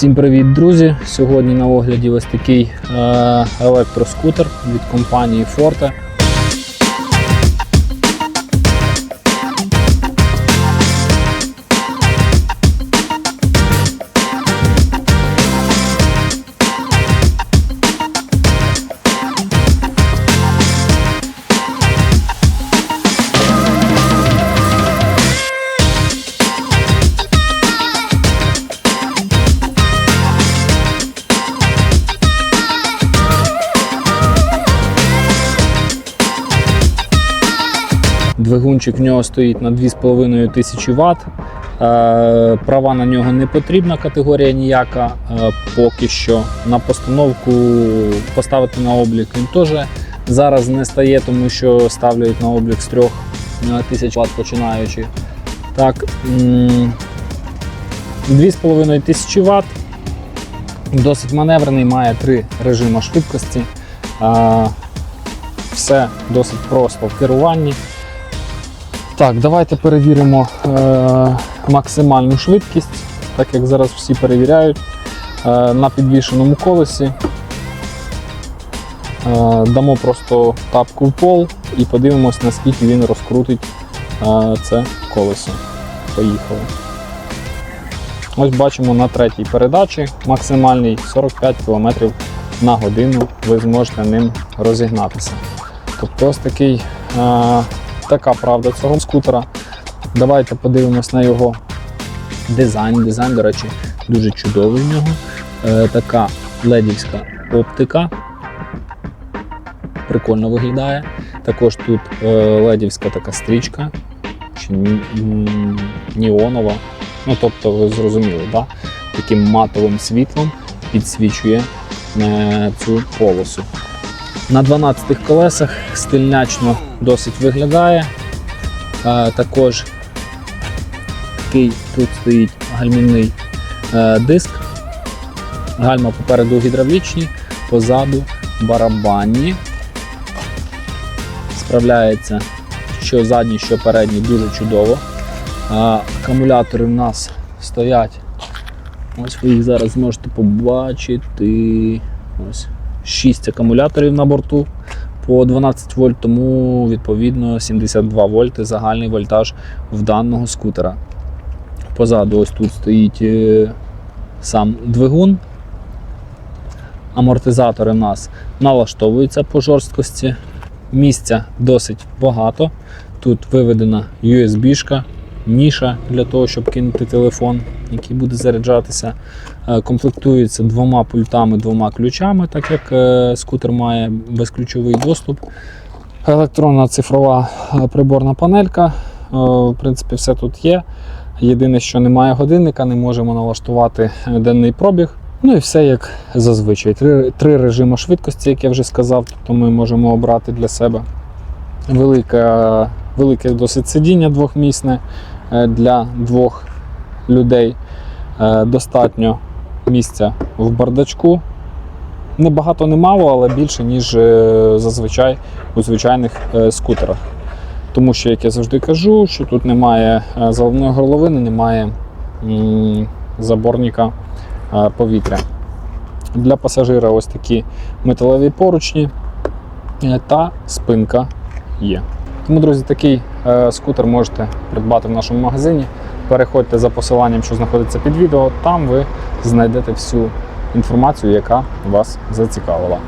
Всім привіт, друзі! Сьогодні на огляді ось такий е, електроскутер від компанії Forte. Двигунчик в нього стоїть на 2,5 тисячі Вт. Е, Права на нього не потрібна категорія ніяка. е, Поки що на постановку поставити на облік він теж зараз не стає, тому що ставлять на облік з 3 тисяч Вт починаючи. Так, м, 2,5 тисячі Вт. Досить маневрений, має три режими швидкості. Е, Все досить просто в керуванні. Так, давайте перевіримо е, максимальну швидкість, так як зараз всі перевіряють е, на підвішеному колесі. Е, дамо просто тапку в пол і подивимось, наскільки він розкрутить е, це колесо. Поїхали. Ось бачимо на третій передачі максимальний 45 км на годину ви зможете ним розігнатися. Тобто ось такий, е, така правда цього скутера. Давайте подивимось на його дизайн. Дизайн, до речі, дуже чудовий в нього. Е, така ледівська оптика. Прикольно виглядає. Також тут е, ледівська така стрічка, чи ніонова. Ну, тобто, ви зрозуміли, да? таким матовим світлом підсвічує е, цю полосу. На 12 колесах стильнячно досить виглядає. Е, також такий тут стоїть гальмівний е, диск. Гальма попереду гідравлічні, позаду барабанні. Справляється що задній, що передній дуже чудово. Акумулятори в нас стоять. Ось ви їх зараз зможете побачити. Ось 6 акумуляторів на борту по 12 вольт, тому відповідно 72 вольти загальний вольтаж в даного скутера. Позаду ось тут стоїть е, сам двигун. Амортизатори в нас налаштовуються по жорсткості. Місця досить багато. Тут виведена USB-шка, ніша для того, щоб кинути телефон, який буде заряджатися. Е, Комплектується двома пультами, двома ключами, так як е, скутер має безключовий доступ. Електронна цифрова е, приборна панелька. В принципі, все тут є. Єдине, що немає годинника, не можемо налаштувати денний пробіг. Ну і все як зазвичай. Три, три режими швидкості, як я вже сказав, тобто ми можемо обрати для себе велике, велике досить сидіння двохмісне для двох людей. Е, Достатньо місця в бардачку. Не багато, не мало, але більше, ніж е, зазвичай у звичайних е, скутерах. Тому що, як я завжди кажу, що тут немає е, заливної горловини, немає заборника е, повітря. Для пасажира ось такі металеві поручні е, та спинка є. Тому, друзі, такий е, скутер можете придбати в нашому магазині. Переходьте за посиланням, що знаходиться під відео. Там ви знайдете всю інформацію, яка вас зацікавила.